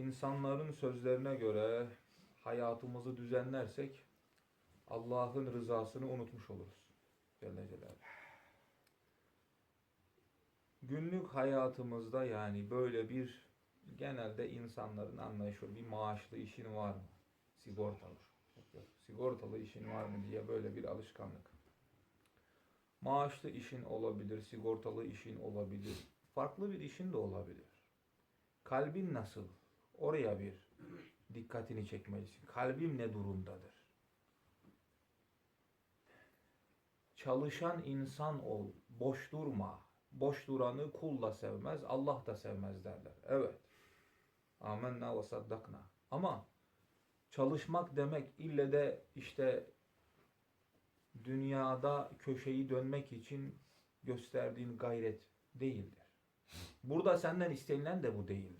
insanların sözlerine göre hayatımızı düzenlersek Allah'ın rızasını unutmuş oluruz. Celle. Günlük hayatımızda yani böyle bir genelde insanların anlayışı bir maaşlı işin var mı? Sigortalı. Sigortalı işin var mı diye böyle bir alışkanlık. Maaşlı işin olabilir, sigortalı işin olabilir. Farklı bir işin de olabilir. Kalbin nasıl? Oraya bir dikkatini çekmelisin. Kalbim ne durumdadır? Çalışan insan ol. Boş durma. Boş duranı kul da sevmez, Allah da sevmez derler. Evet. Amenna ve saddakna. Ama çalışmak demek ille de işte dünyada köşeyi dönmek için gösterdiğin gayret değildir. Burada senden istenilen de bu değildir.